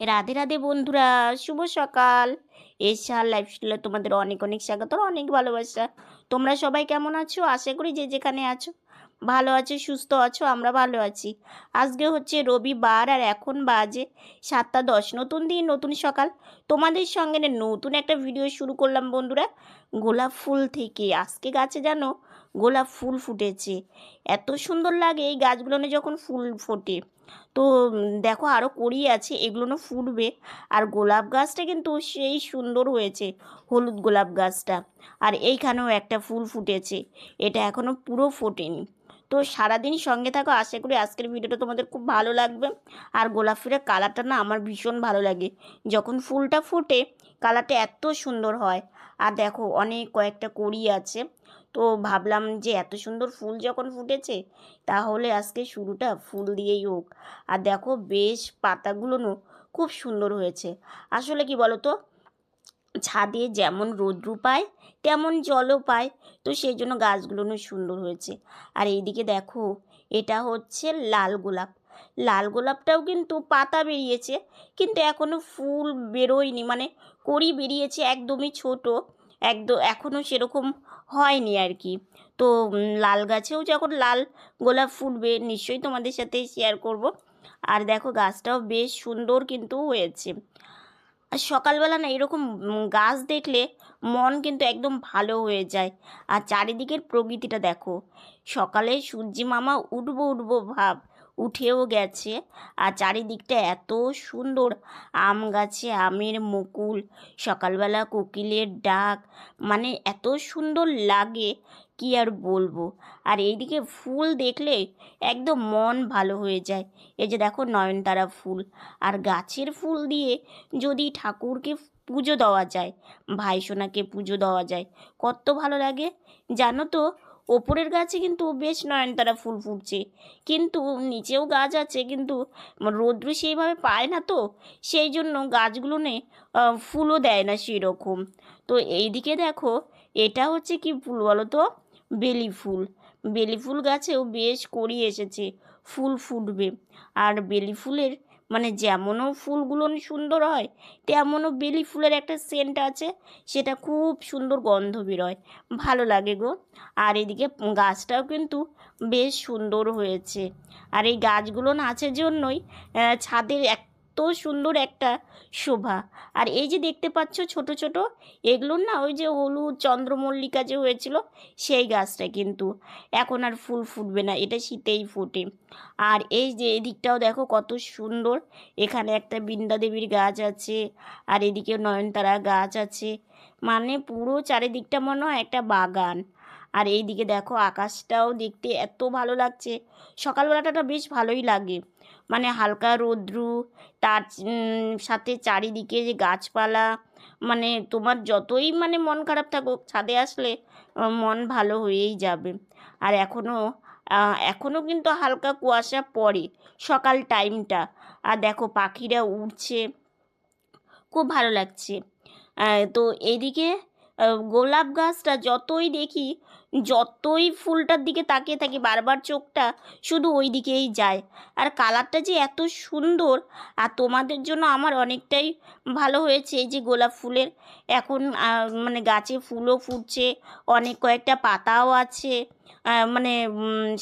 রাধে রাধে বন্ধুরা, শুভ সকাল। এশার লাইফস্টাইলে তোমাদের অনেক অনেক স্বাগত, অনেক ভালোবাসা। তোমরা সবাই কেমন আছো? আশা করি যে যেখানে আছো, ভালো আছো, সুস্থ আছো, আমরা ভালো আছি। আজকে হচ্ছে রবিবার আর এখন বাজে সাতটা দশ। নতুন দিন, নতুন সকাল। তোমাদের সঙ্গে নতুন একটা ভিডিও শুরু করলাম বন্ধুরা, গোলাপ ফুল থেকে। আজকে গাছে জানো, গোলাপ ফুল ফুটেছে। এত সুন্দর লাগে এই গাছগুলো যখন ফুল ফোটে। তো দেখো আরও কড়ি আছে, এগুলো না ফুটবে। আর গোলাপ গাছটা কিন্তু সেই সুন্দর হয়েছে, হলুদ গোলাপ গাছটা। আর এইখানেও একটা ফুল ফুটেছে, এটা এখনও পুরো ফোটেনি। তো সারাদিন সঙ্গে থাকো, আশা করি আজকের ভিডিওটা তোমাদের খুব ভালো লাগবে। আর গোলাপ ফুলের কালারটা না আমার ভীষণ ভালো লাগে। যখন ফুলটা ফোটে, কালারটা এত সুন্দর হয়। আর দেখো অনেক কয়েকটা কড়ি আছে। তো ভাবলাম যে এত সুন্দর ফুল যখন ফুটেছে, তাহলে আজকে শুরুটা ফুল দিয়েই হোক। আর দেখো বেশ পাতাগুলোও খুব সুন্দর হয়েছে। আসলে কি বলো তো ছাদে যেমন রৌদ্র পায়, তেমন জলও পায়, তো সেই জন্য গাছগুলো সুন্দর হয়েছে। আর এইদিকে দেখো, এটা হচ্ছে লাল গোলাপ। লাল গোলাপটাও কিন্তু পাতা বেরিয়েছে, কিন্তু এখনও ফুল বেরোয়নি। মানে কড়ি বেরিয়েছে, একদমই ছোট। একদম এখনও সেরকম হয়নি আর কি। তো লাল গাছেও যখন লাল গোলাপ ফুটবে, নিশ্চয়ই তোমাদের সাথে শেয়ার করব। আর দেখো, গাছটাও বেশ সুন্দর কিন্তু হয়েছে। আর সকালবেলা না এরকম গাছ দেখলে মন কিন্তু একদম ভালো হয়ে যায়। আর চারিদিকের প্রকৃতিটা দেখো, সকালে সূর্যি মামা উঠবো উঠবো ভাব। উঠেও গেছে। আর চারিদিকটা এত সুন্দর। আম গাছে আমের মুকুল, সকালবেলা কোকিলের ডাক মানে এত সুন্দর লাগে, কি আর বলব? আর এইদিকে ফুল দেখলে একদম মন ভালো হয়ে যায়। এই যে দেখো নয়নতারা ফুল। আর গাছের ফুল দিয়ে যদি ঠাকুরকে পুজো দেওয়া যায় ভাইসোনাকে পুজো দেওয়া যায়, কত ভালো লাগে। জানো তো ওপরের গাছে কিন্তু বেশ নয়নতারা ফুল ফুটছে। কিন্তু নিচেও গাছ আছে, কিন্তু রৌদ্র সেইভাবে পায় না তো। সেই জন্য গাছগুলো নে ফুলও দেয় না সেরকম। তো এইদিকে দেখো, এটা হচ্ছে কি ফুল বলো তো? বেলি ফুল। বেলি ফুল গাছেও বেশ কড়ি এসেছে, ফুল ফুটবে। আর বেলি ফুলের মানে যেমনও ফুলগুলো সুন্দর হয়, তেমনও বেলি ফুলের একটা সেন্ট আছে, সেটা খুব সুন্দর গন্ধ বেরোয়। ভালো লাগে গো। আর এদিকে গাছটাও কিন্তু বেশ সুন্দর হয়েছে। আর এই গাছগুলো নাচের জন্যই ছাদের ছাদের এত সুন্দর একটা শোভা। আর এই যে দেখতে পাচ্ছ ছোট ছোট, এগুলোর না ওই যে হলুদ, চন্দ্রমল্লিকা যে হয়েছিল, সেই গাছটা কিন্তু। এখন আর ফুল ফুটবে না, এটা শীতেই ফোটে। আর এই যে এদিকটাও দেখো কত সুন্দর, এখানে একটা বৃন্দা দেবীর গাছ আছে, আর এদিকে নয়নতারা গাছ আছে। মানে পুরো চারিদিকটা মনে হয় একটা বাগান। আর এইদিকে দেখো আকাশটাও দেখতে এত ভালো লাগছে, সকালবেলাটা বেশ ভালোই লাগে। মানে হালকা রৌদ্রু তার সাথে চারিদিকে যে গাছপালা মানে তোমার যতই মানে মন খারাপ থাকুক ছাদে আসলে মন ভালো হয়েই যাবে। আর এখনও এখনও কিন্তু হালকা কুয়াশা পড়ে সকাল টাইমটা আর দেখো পাখিরা উড়ছে খুব ভালো লাগছে। তো এইদিকে আহ, গোলাপ গাছটা যতই দেখি যতই ফুলটার দিকে তাকিয়ে থাকি, বারবার চোখটা শুধু ওই দিকেই যায়। আর কালারটা যে এত সুন্দর, আর তোমাদের জন্য আমার অনেকটাই ভালো হয়েছে এই যে গোলাপ ফুলের। এখন মানে গাছে ফুলও ফুটছে, অনেক কয়েকটা পাতাও আছে মানে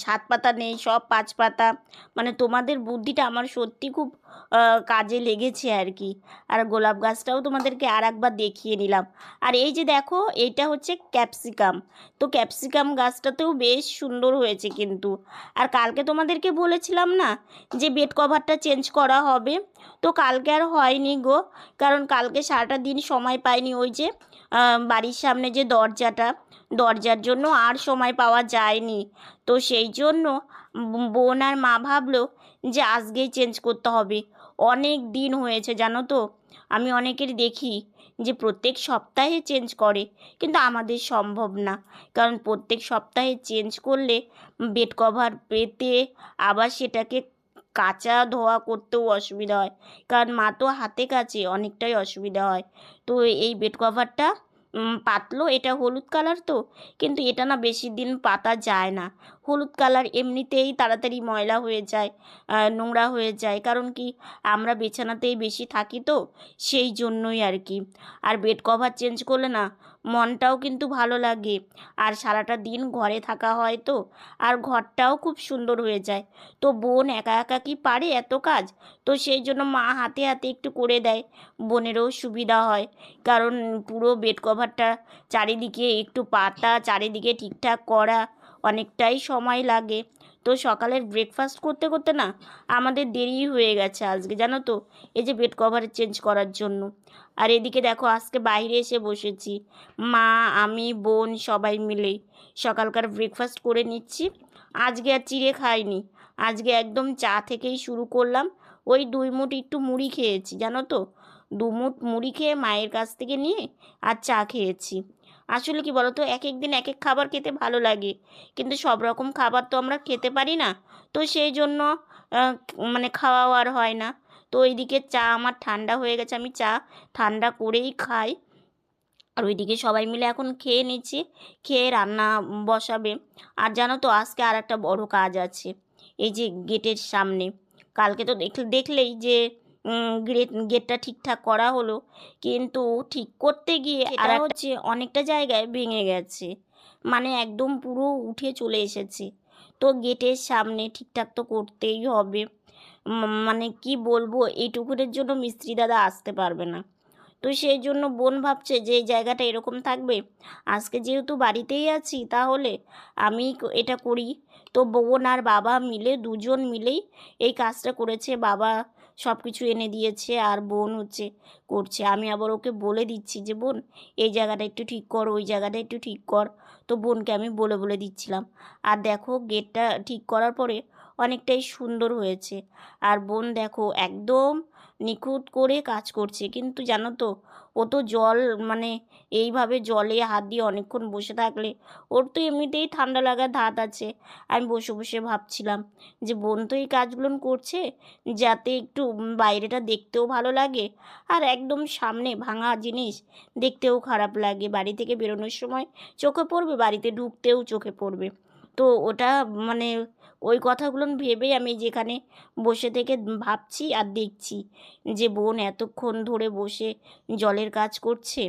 সাত পাতা নেই, সব পাঁচ পাতা। মানে তোমাদের বুদ্ধিটা আমার সত্যি খুব কাজে লেগেছে আর কি। আর গোলাপ গাছটাও তোমাদেরকে আর একবার দেখিয়ে নিলাম। আর এই যে দেখো, এইটা হচ্ছে ক্যাপসিকাম। তো ক্যাপসিকাম গাছটাতেও বেশ সুন্দর হয়েছে কিন্তু। আর কালকে তোমাদেরকে বলেছিলাম না যে বেড কভারটা চেঞ্জ করা হবে? তো কালকে আর হয়নি গো, কারণ কালকে সারাটা দিন সময় পাইনি ওই যে বাড়ির সামনে যে দরজাটা, দরজার জন্য আর সময় পাওয়া যায়নি। তো সেই জন্য বোন আর মা ভাবলো যে আজকেই চেঞ্জ করতে হবে। অনেক দিন হয়েছে, জানো তো? আমি অনেকের দেখি যে প্রত্যেক সপ্তাহে চেঞ্জ করে, কিন্তু আমাদের সম্ভব না। কারণ প্রত্যেক সপ্তাহে চেঞ্জ করলে বেড কভার পেতে আবার সেটাকে কাচা ধোয়া করতেও অসুবিধা হয়। কারণ মা তো হাতে কাছে অনেকটাই অসুবিধা হয়। তো এই বেড কভারটা পাতলো, এটা হলুদ কালার তো, কিন্তু এটা না বেশি দিন পাতা যায় না। হলুদ কালার এমনিতেই তাড়াতাড়ি ময়লা হয়ে যায় নোংরা হয়ে যায়। কারণ কি? আমরা বিছানাতেই বেশি থাকি তো, সেই জন্যই আর কি। আর বেড কভার চেঞ্জ করলে না, মনটাও কিন্তু ভালো লাগে। আর সারাটা দিন ঘরে থাকা হয় তো, আর ঘরটাও খুব সুন্দর হয়ে যায়। তো বোন একা একা কি পারে এত কাজ? তো সেই জন্য মা হাতে হাতে একটু করে দেয়, বোনেরও সুবিধা হয়। কারণ পুরো বেড কভারটা চারিদিকে একটু পাতা, চারিদিকে ঠিকঠাক করা অনেকটাই সময় লাগে। তো সকালের ব্রেকফাস্ট করতে করতে না আমাদের দেরি হয়ে গেছে আজকে, জানো তো? এই যে বেড কভার চেঞ্জ করার জন্য। আর এদিকে দেখো, আজকে বাইরে এসে বসেছি। মা, আমি, বোন সবাই মিলে সকালকার ব্রেকফাস্ট করে নিচ্ছি। আজকে আর চিড়ে খাইনি। আজকে একদম চা থেকেই শুরু করলাম। ওই দুই মুঠ একটু মুড়ি খেয়েছি, জানো তো? দু মুঠ মুড়ি খেয়ে মায়ের কাছ থেকে নিয়ে আর চা খেয়েছি। আসলে কি বলতো এক এক দিন এক এক খাবার খেতে ভালো লাগে। কিন্তু সব রকম খাবার তো আমরা খেতে পারি না। তো সেই জন্য মানে খাওয়াও আর হয় না। তো ওইদিকে চা আমার ঠান্ডা হয়ে গেছে, আমি চা ঠান্ডা করেই খাই। আর ওইদিকে সবাই মিলে এখন খেয়ে নিচ্ছি, খেয়ে রান্না বসাবে। আর জানো তো, আজকে আর একটা বড় কাজ আছে। এই যে গেটের সামনে, কালকে তো দেখ দেখলেই যে গেট গেটটা ঠিকঠাক করা হলো। কিন্তু ঠিক করতে গিয়ে আর হচ্ছে অনেকটা জায়গায় ভেঙে গেছে। মানে একদম পুরো উঠে চলে এসেছে। তো গেটের সামনে ঠিকঠাক তো করতেই হবে। মানে কি বলব এইটুকুনের জন্য মিস্ত্রি দাদা আসতে পারবে না। তো সেই জন্য বোন ভাবছে যে জায়গাটা এরকম থাকবে আজকে যেহেতু বাড়িতেই আছি তাহলে আমি এটা করি। তো বোন আর বাবা মিলে দুজন মিলেই এই কাজটা করেছে। বাবা সব কিছু এনে দিয়েছে আর বোন হচ্ছে করছে। আমি আবার ওকে বলে দিচ্ছি যে, বোন, এই জায়গাটা একটু ঠিক কর, ওই জায়গাটা একটু ঠিক কর। তো বোনকে আমি বলে বলে দিচ্ছিলাম। আর দেখো গেটটা ঠিক করার পরে অনেকটাই সুন্দর হয়েছে। আর বোন দেখো একদম নিখুঁত করে কাজ করছে। কিন্তু জানো তো, ও তো জল মানে এইভাবে জলে হাত দিয়ে অনেকক্ষণ বসে থাকলে ওর তো এমনিতেই ঠান্ডা লাগার ধাত আছে। আমি বসে বসে ভাবছিলাম যে বোন তো এই কাজগুলো করছে যাতে একটু বাইরেটা দেখতেও ভালো লাগে আর একদম সামনে ভাঙা জিনিস দেখতেও খারাপ লাগে। বাড়ি থেকে বেরোনোর সময় চোখে পড়বে, বাড়িতে ঢুকতেও চোখে পড়বে। তো ওটা মানে ওই কথাগুলো ভেবেই আমি যেখানে বসে থেকে ভাবছি আর দেখছি যে বোন এতক্ষণ ধরে বসে জলের কাজ করছে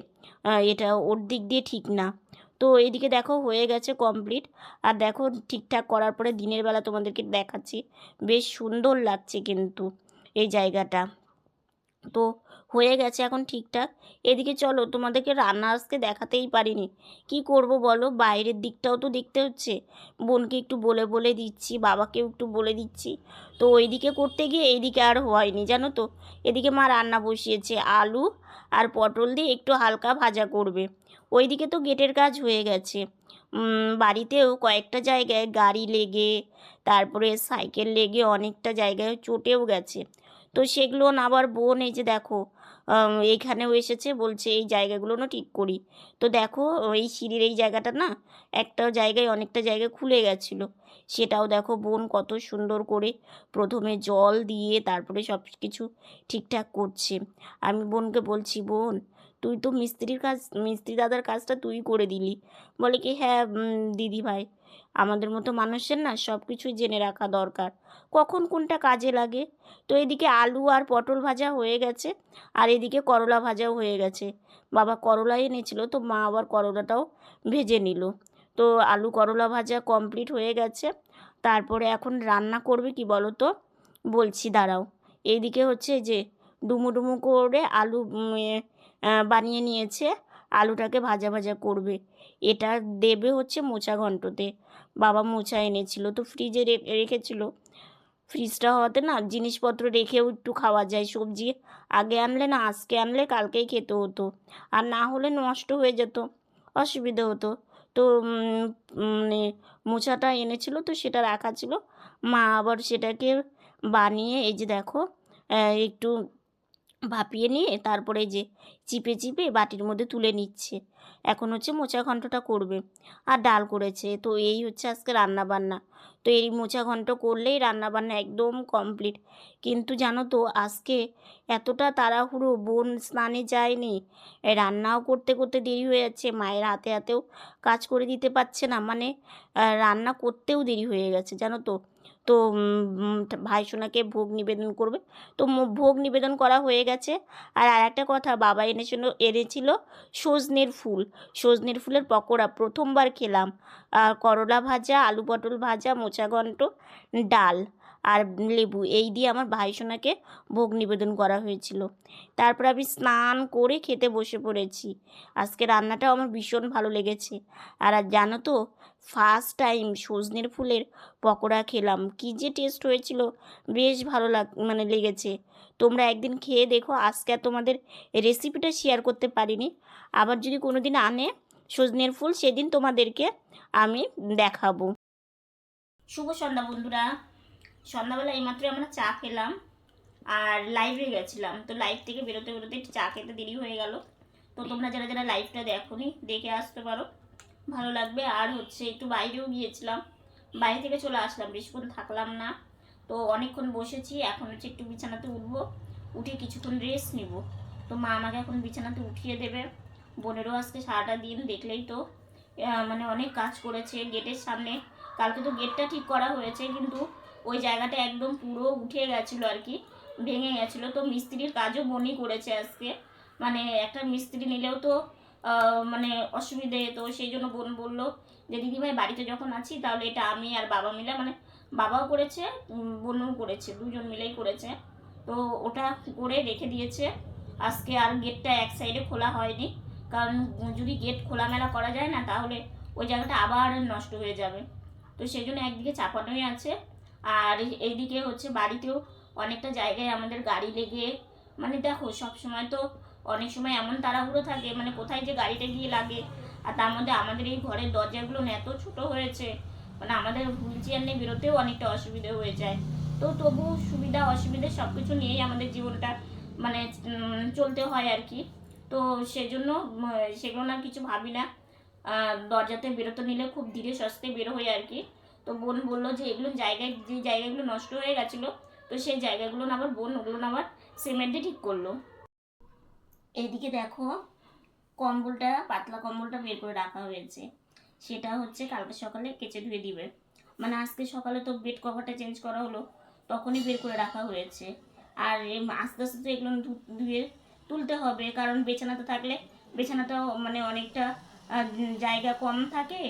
এটা ওর দিক দিয়ে ঠিক না। তো এইদিকে দেখো হয়ে গেছে কমপ্লিট আর দেখো ঠিকঠাক করার পরে দিনের বেলা তোমাদেরকে দেখাচ্ছি। বেশ সুন্দর লাগছে কিন্তু এই জায়গাটা। তো হয়ে গেছে এখন ঠিকঠাক। এদিকে চলো, তোমাদেরকে রান্না আজকে দেখাতেই পারিনি। কি করব বলো? বাইরের দিকটাও তো দেখতে হচ্ছে। বোনকে একটু বলে বলে দিচ্ছি, বাবাকেও একটু বলে দিচ্ছি। তো ওইদিকে করতে গিয়ে এইদিকে আর হয়নি, জানো তো? এদিকে মা রান্না বসিয়েছে, আলু আর পটল দিয়ে একটু হালকা ভাজা করবে। ওইদিকে তো গেটের কাজ হয়ে গেছে। বাড়িতেও কয়েকটা জায়গায় গাড়ি লেগে, তারপরে সাইকেল লেগে অনেকটা জায়গায় চটেও গেছে। তো সেগুলো আবার বোন, এই যে দেখো এইখানেও এসেছে, বলছে এই জায়গাগুলো না ঠিক করি। তো দেখো, এই সিঁড়ির এই জায়গাটা না একটা জায়গায় অনেকটা জায়গায় খুলে গেছিল। সেটাও দেখো বোন কত সুন্দর করে প্রথমে জল দিয়ে তারপরে সব কিছু ঠিকঠাক করছে। আমি বোনকে বলছি, বোন তুই তো মিস্ত্রির কাজ, মিস্ত্রি দাদার কাজটা তুই করে দিলি। বলে কি হ্যাঁ দিদি ভাই, আমাদের মতো মানুষের না সব কিছুই জেনে রাখা দরকার। কখন কোনটা কাজে লাগে? তো এদিকে আলু আর পটল ভাজা হয়ে গেছে, আর এদিকে করলা ভাজাও হয়ে গেছে। বাবা করলা এনেছিল, তো মা আবার করলাটাও ভেজে নিল। তো আলু করলা ভাজা কমপ্লিট হয়ে গেছে। তারপরে এখন রান্না করবে কি বলো তো বলছি, দাঁড়াও। এইদিকে হচ্ছে যে ডুমু ডুমু করে আলু বানিয়ে নিয়েছে। আলুটাকে ভাজা ভাজা করবে। এটা দেবে হচ্ছে মোচা ঘন্টতে। বাবা মোচা এনেছিল, তো ফ্রিজে রেখেছিল। ফ্রিজটা হওয়াতে না জিনিসপত্র রেখেও একটু খাওয়া যায়, সবজি আগে আনলে না, আজকে আনলে কালকেই খেতে হতো। আর না হলে নষ্ট হয়ে যেত, অসুবিধা হতো। তো মানে মোচাটা এনেছিল, তো সেটা রাখা ছিল। মা আবার সেটাকে বানিয়ে, এই যে দেখো একটু ভাপিয়ে নিয়ে তারপরে যে চিপে চিপে বাটির মধ্যে তুলে নিচ্ছে। এখন হচ্ছে মোচা ঘন্টটা করবে। আর ডাল করেছে। তো এই হচ্ছে আজকে রান্না বান্না তো এই মোচা ঘন্ট করলেই রান্না বান্না একদম কমপ্লিট। কিন্তু জানো তো, আজকে এতটা তাড়াহুড়ো, বোন স্নানে যায়নি, রান্নাও করতে করতে দেরি হয়ে যাচ্ছে, মায়ের হাতে হাতেও কাজ করে দিতে পারছে না। মানে রান্না করতেও দেরি হয়ে গেছে, জানো তো। তো ভাইসোনাকে ভাই সোনাকে ভোগ নিবেদন করবে। তো ভোগ নিবেদন করা হয়ে গেছে। আর আর একটা কথা, বাবা এনেছিল এনেছিল সজনের ফুল। সজনের ফুলের পকোড়া। প্রথমবার খেলাম। আর করলা ভাজা, আলু পটল ভাজা, মোচা ঘন্ট, ডাল। আর লেবু, এই দিয়ে আমার ভাই সোনাকে ভোগ নিবেদন করা হয়েছিল। তারপর আমি স্নান করে খেতে বসে পড়েছি। আজকে রান্নাটাও আমার ভীষণ ভালো লেগেছে। আর আর জানো তো ফার্স্ট টাইম সজনের ফুলের পকোড়া খেলাম। কী যে টেস্ট হয়েছিল, বেশ ভালো লাগ মানে লেগেছে। তোমরা একদিন খেয়ে দেখো, আজকে আর তোমাদের রেসিপিটা শেয়ার করতে পারিনি। আবার যদি কোনো দিন আনে সজনের ফুল, সেদিন তোমাদেরকে আমি দেখাবো। শুভ সন্ধ্যা বন্ধুরা। সন্ধ্যাবেলা এইমাত্র আমরা চা খেলাম আর লাইভে গেছিলাম। তো লাইভ থেকে বেরোতে বেরোতে চা খেতে দেরি হয়ে গেল। তো তোমরা যারা যারা লাইভটা দেখোনি, দেখে আসতে পারো। ভালো লাগবে। আর হচ্ছে একটু বাইরেও গিয়েছিলাম। বাইরে থেকে চলে আসলাম। বেশিক্ষণ থাকলাম না। তো অনেকক্ষণ বসেছি। এখন হচ্ছে একটু বিছানাতে উঠবো। উঠে কিছুক্ষণ রেস্ট নিব। তো মা আমাকে এখন বিছানাতে উঠিয়ে দেবে। বোনেরও আজকে সারাটা দিন দেখলেই তো মানে অনেক কাজ করেছে। গেটের সামনে, কালকে তো গেটটা ঠিক করা হয়েছে, কিন্তু ওই জায়গাটা একদম পুরো উঠে গেছিল আর কি, ভেঙে গেছিল। তো মিস্ত্রির কাজও বনি করেছে আজকে। মানে একটা মিস্ত্রি নিলেও তো মানে অসুবিধে। তো সেই জন্য বোন বলল যে দিদিভাই বাড়িতে যখন আছি, তাহলে এটা আমি আর বাবা মিলে মানে বাবাও করেছে বোনও করেছে, দুজন মিলেই করেছে। তো ওটা করে রেখে দিয়েছে। আজকে আর গেটটা এক সাইডে খোলা হয়নি। কারণ যদি গেট খোলামেলা করা যায় না, তাহলে ওই জায়গাটা আবার নষ্ট হয়ে যাবে। তো সেই জন্য একদিকে চাপানোই আছে। আর এইদিকে হচ্ছে বাড়িতেও অনেকটা জায়গায় আমাদের গাড়ি লেগে মানে দেখো সব সময় তো অনেক সময় এমন তাড়াহুড়ো থাকে মানে কোথায় যে গাড়িটা গিয়ে লাগে। আর তার মধ্যে আমাদের এই ঘরের দরজাগুলো এত ছোট হয়েছে মানে আমাদের হুইল চেয়ার নিয়ে বেরোতেও অনেকটা অসুবিধে হয়ে যায়। তো তবু সুবিধা অসুবিধা সব কিছু নিয়েই আমাদের জীবনটা মানে চলতে হয় আর কি। তো সেজন্য সেগুলো না কিছু ভাবি না। দরজাতে বেরোতে নিলে খুব ধীরে সস্তে বেরো হয় আর কি। তো বোন বলল যে এগুলো জায়গায়, যে জায়গাগুলো নষ্ট হয়ে গেছিল, তো সেই জায়গাগুলো আবার বোন, ওগুলো আবার সিমেন্টে ঠিক করল। এইদিকে দেখো, কম্বলটা, পাতলা কম্বলটা বের করে রাখা হয়েছে। সেটা হচ্ছে কালকে সকালে কেচে ধুয়ে দিবে। মানে আজকে সকালে তো বেড কভারটা চেঞ্জ করা হলো, তখনই বের করে রাখা হয়েছে। আর আস্তে আস্তে তো এগুলো ধুয়ে তুলতে হবে, কারণ বিছানাতে থাকলে, বিছানাটাও মানে অনেকটা জায়গা কম থাকে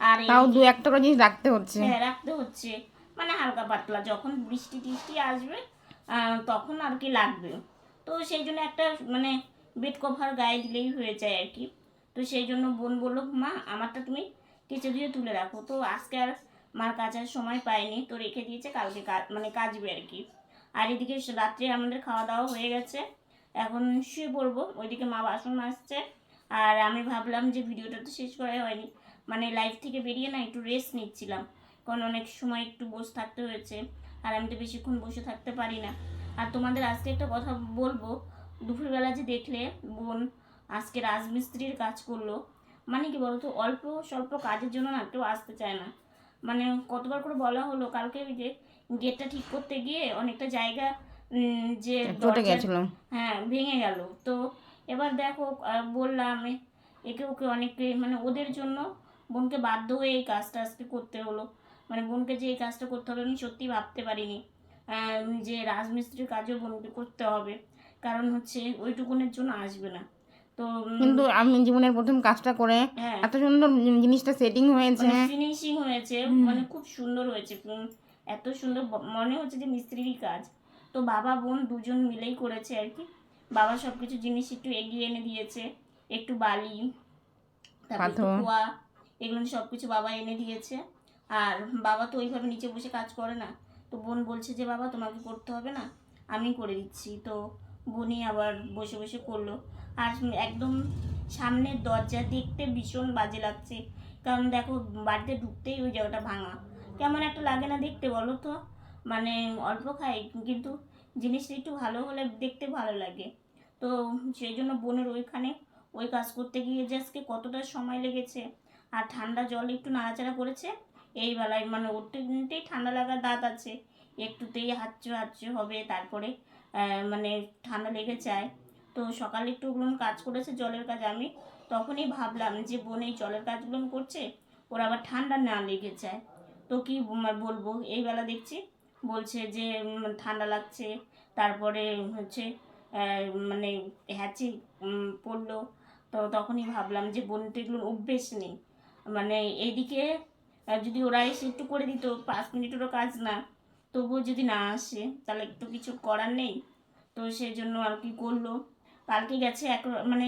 আর তাও দু একটা করে জিনিস রাখতে হচ্ছে। হ্যাঁ রাখতে হচ্ছে। মানে হালকা পাতলা যখন বৃষ্টি টিষ্টি আসবে তখন আর কি লাগবে। তো সেই জন্য একটা মানে বেড কভার গায়ে দিলেই হয়ে যায় আর কি। তো সেই জন্য বোন বলল মা আমারটা তুমি কেচে দিয়ে তুলে রাখো। তো আজকে আর মার কাচার সময় পাইনি তো রেখে দিয়েছে কালকে মানে কাচবে আর কি। আর এদিকে রাত্রে আমাদের খাওয়া দাওয়া হয়ে গেছে। এখন শুয়ে পড়ব ওইদিকে মা বাসন আসছে আর আমি ভাবলাম যে ভিডিওটা তো শেষ করাই হয়নি। মানে লাইভ থেকে বেরিয়ে না একটু রেস্ট নিচ্ছিলাম। কারণ অনেক সময় একটু বসে থাকতে হয়েছে আর আমি তো বেশিক্ষণ বসে থাকতে পারি না। আর তোমাদের আজকে একটা কথা বলব দুপুরবেলা যে দেখলে বোন আজকে রাজমিস্ত্রির কাজ করল মানে কি বলতো অল্প স্বল্প কাজের জন্য না কেউ আসতে চায় না। মানে কতবার করে বলা হলো কালকে ওই যে গেটটা ঠিক করতে গিয়ে অনেকটা জায়গা যে গেছিল হ্যাঁ ভেঙে গেল। তো এবার দেখো বললাম একে ওকে অনেকে মানে ওদের জন্য বোনকে বাধ্য হয়ে এই কাজটা আজকে করতে হলো। মানে বোনকে যে এই কাজটা করতে হবে আমি সত্যি ভাবতে পারিনি। যে রাজমিস্ত্রির কাজও বোনকে করতে হবে। কারণ হচ্ছে ওইটুকুনের জন্য আসবে না। তো কিন্তু আমি জীবনের প্রথম কাজটা করে হ্যাঁ। এত সুন্দর জিনিসটা সেটিং হয়েছে। ফিনিশিং হয়েছে। মানে খুব সুন্দর হয়েছে। এত সুন্দর মনে হচ্ছে যে মিস্ত্রিরই কাজ। তো বাবা বোন দুজন মিলেই করেছে আর কি। বাবা সব কিছু জিনিস একটু এগিয়ে এনে দিয়েছে। একটু বালি তারপর। খোয়া এগুলো সব কিছু বাবা এনে দিয়েছে। আর বাবা তো ওইভাবে নিচে বসে কাজ করে না। তো বোন বলছে যে, বাবা, তোমাকে করতে হবে না? আমি করে দিচ্ছি। তো বোনই আবার বসে বসে করল। আর একদম সামনের দরজা দেখতে ভীষণ বাজে লাগছে। কারণ দেখো, বাড়িতে ঢুকতেই ওই জায়গাটা ভাঙা। কেমন একটা লাগে না দেখতে, বলো তো? মানে অল্প খাই কিন্তু জিনিসটা একটু ভালো হলে দেখতে ভালো লাগে। তো সেই জন্য বোনের ওইখানে ওই কাজ করতে গিয়ে যে আজকে কতটা সময় লেগেছে আর ঠান্ডা জল একটু নাড়াচাড়া করেছে। এই বেলায় মানে উঠতেই ঠান্ডা লাগার দাঁত আছে। একটুতেই হাঁচু হাঁচু হবে, তারপরে মানে ঠান্ডা লেগে যায়। তো সকালে একটু ওগুলো কাজ করেছে জলের কাজ। আমি তখনই ভাবলাম যে বোন এই জলের কাজগুলো করছে, ওর আবার ঠান্ডা না লেগে যায়। তো কি বলব? এই বেলা দেখছি, বলছে যে ঠান্ডা লাগছে, তারপরে হচ্ছে মানে হ্যাচি পড়ল। তো তখনই ভাবলাম যে বোনটা এগুলো অভ্যেস নেই। মানে এইদিকে যদি ওরা এসে একটু করে দিত পাঁচ মিনিটেরও কাজ না তবুও যদি না আসে তাহলে তো কিছু করার নেই। তো সেই জন্য আর কি করল। কালকে গেছে এক মানে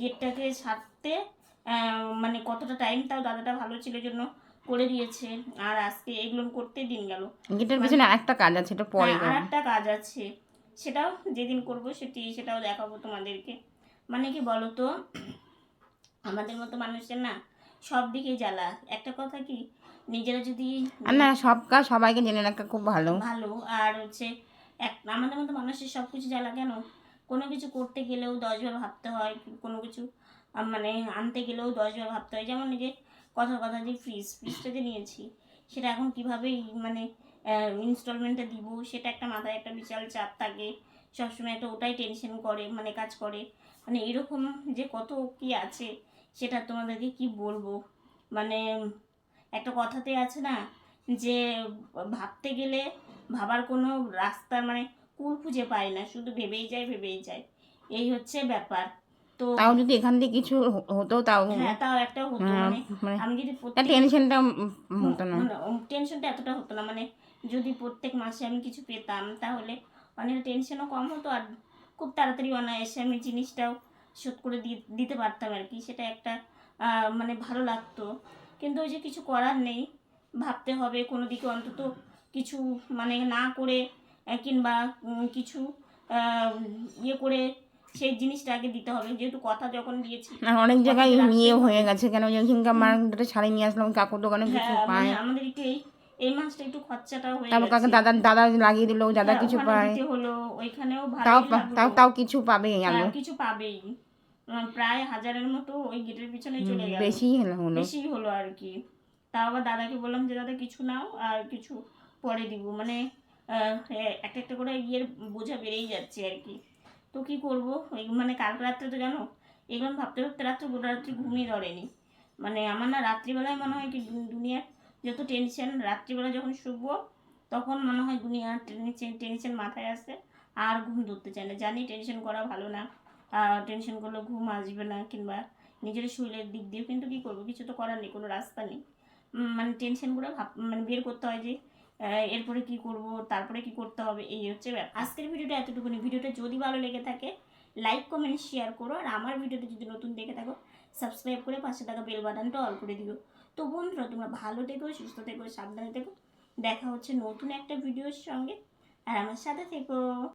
গেটটাকে সারতে মানে কতটা টাইম তাও দাদাটা ভালো ছিল জন্য করে দিয়েছে। আর আজকে এগুলো করতে দিন গেল। গেটের পিছনে একটা কাজ আছে এটা পরে হ্যাঁ, আর একটা কাজ আছে। সেটাও যেদিন করব সেটি সেটাও দেখাবো তোমাদেরকে। মানে কি বলো তো আমাদের মতো মানুষের না সব দিকেই জ্বালা। একটা কথা কি নিজেরা যদি না সব কাজ সবাইকে জেনে রাখা খুব ভালো। ভালো আর হচ্ছে এক আমাদের মতো মানুষের সব কিছু জ্বালা কেন? কোনো কিছু করতে গেলেও দশবার ভাবতে হয় কোনো কিছু মানে আনতে গেলেও দশবার ভাবতে হয়। যেমন যে কথার কথা যে ফ্রিজ ফ্রিজটা যে নিয়েছি সেটা এখন কীভাবে মানে ইনস্টলমেন্টটা দিব? সেটা একটা মাথায় একটা বিশাল চাপ থাকে। সবসময় একটা ওটাই টেনশন করে মানে কাজ করে। মানে এরকম যে কত কি আছে। সেটা তোমাদেরকে কি বলব? মানে একটা কথাতে আছে না যে ভাবতে গেলে ভাবার কোনো রাস্তা মানে কুল খুঁজে পায় না শুধু ভেবেই যায় ভেবেই যায়। এই হচ্ছে ব্যাপার। তো তাও যদি এখান থেকে কিছু হতো তাও হ্যাঁ তাও একটা হতো। হ্যাঁ, মানে মানে আমি যদি টেনশনটা হতো না। টেনশনটা এতটা হতো না। মানে যদি প্রত্যেক মাসে আমি কিছু পেতাম তাহলে অনেক টেনশনও কম হতো আর খুব তাড়াতাড়ি অনায়াসে আমি জিনিসটাও শোধ করে দিতে পারতাম আর কি সেটা একটা মানে ভালো লাগতো। কিন্তু ওই যে কিছু করার নেই ভাবতে হবে কোনো দিকে অন্তত কিছু মানে না করে কিংবা কিছু ইয়ে করে সেই জিনিসটা আগে দিতে হবে। যেহেতু কথা যখন দিয়েছি আর অনেক জায়গায় নিয়ে হয়ে গেছে কেন? যেখানকে আমার একটা শাড়ি নিয়ে আসলাম কাকুর দোকানে কিছু হ্যাঁ মানে পায়। আমাদের একটু এই এই মাসটা একটু খরচাটা হয়ে তারপর কাকে। দাদা দাদা লাগিয়ে দিল দাদা হ্যাঁ, কিছু পায়। হলো ওইখানেও তাও তাও তাও কিছু পাবে হ্যাঁ, আলো। কিছু পাবেই। প্রায় হাজারের মতো ওই গেটের পিছনে চলে গেল। বেশি হলো বেশি হলো আর কি। তাও আবার দাদাকে বললাম যে দাদা কিছু নাও আর কিছু পরে দিব। মানে একটা একটা করে ইয়ের বোঝা বেড়েই যাচ্ছে আর কি। তো কি করব? মানে কাল রাত্রে তো জানো এগুলো ভাবতে ভাবতে রাত্রে গোটা রাত্রি ঘুমিয়ে ধরেনি। মানে আমার না রাত্রিবেলায় মনে হয় কি দুনিয়ার যত টেনশন, রাত্রিবেলা যখন শুবো, তখন মনে হয় দুনিয়ার টেনশন টেনশন মাথায় আসে। আর ঘুম ধরতে চায় না। জানি টেনশন করা ভালো না। টেনশন করলে ঘুম আসবে না কিংবা নিজের শরীরের দিক দিয়ে কিন্তু কি করব? কিছু তো করার নেই, কোনো রাস্তা নেই। মানে টেনশনগুলো ভাব মানে বের করতে হয় যে এরপরে কি করব? তারপরে কি করতে হবে? এই হচ্ছে ব্যাপার আজকের ভিডিওটা এতটুকুনি। ভিডিওটা যদি ভালো লেগে থাকে লাইক কমেন্ট শেয়ার করো। আর আমার ভিডিওটা যদি নতুন দেখে থাকো সাবস্ক্রাইব করে পাশে থাকা বেল বাটনটা অল করে দিও। তো বন্ধুরা, তোমরা ভালো থেকো, সুস্থ থেকো, সাবধানে থেকো। দেখা হচ্ছে নতুন একটা ভিডিওর সঙ্গে। আর আমার সাথে থেকো।